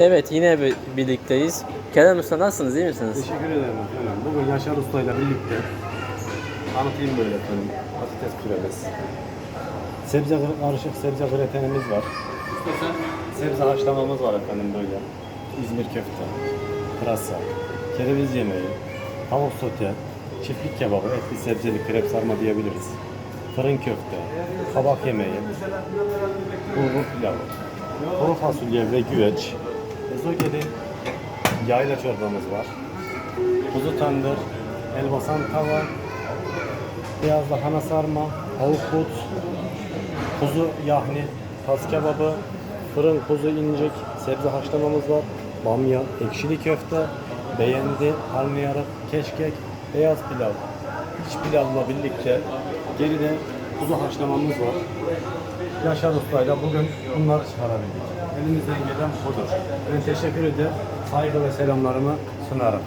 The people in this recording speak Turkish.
Evet yine bir- birlikteyiz. Kerem Usta nasılsınız iyi misiniz? Teşekkür ederim efendim. Bugün Yaşar Usta ile birlikte tanıtayım böyle efendim. Patates püremiz. Sebze karışık sebze gratenimiz var. Sebze haşlamamız var efendim böyle. İzmir köfte, pırasa, kereviz yemeği, tavuk sote, çiftlik kebabı, etli sebzeli krep sarma diyebiliriz. Fırın köfte, kabak yemeği, bulgur pilavı, kuru fasulye ve güveç, ezogeli yayla çorbamız var. Kuzu tandır, elbasan tava, beyaz lahana sarma, tavuk but, kuzu yahni, tas kebabı, fırın kuzu incik, sebze haşlamamız var, bamya, ekşili köfte, beğendi, karnıyarık, keşkek, beyaz pilav, iç pilavla birlikte geride kuzu haşlamamız var. Yaşar Usta'yla bugün bunları çıkarabildik. Elimizden gelen budur. Ben teşekkür ederim. Saygı ve selamlarımı sunarım.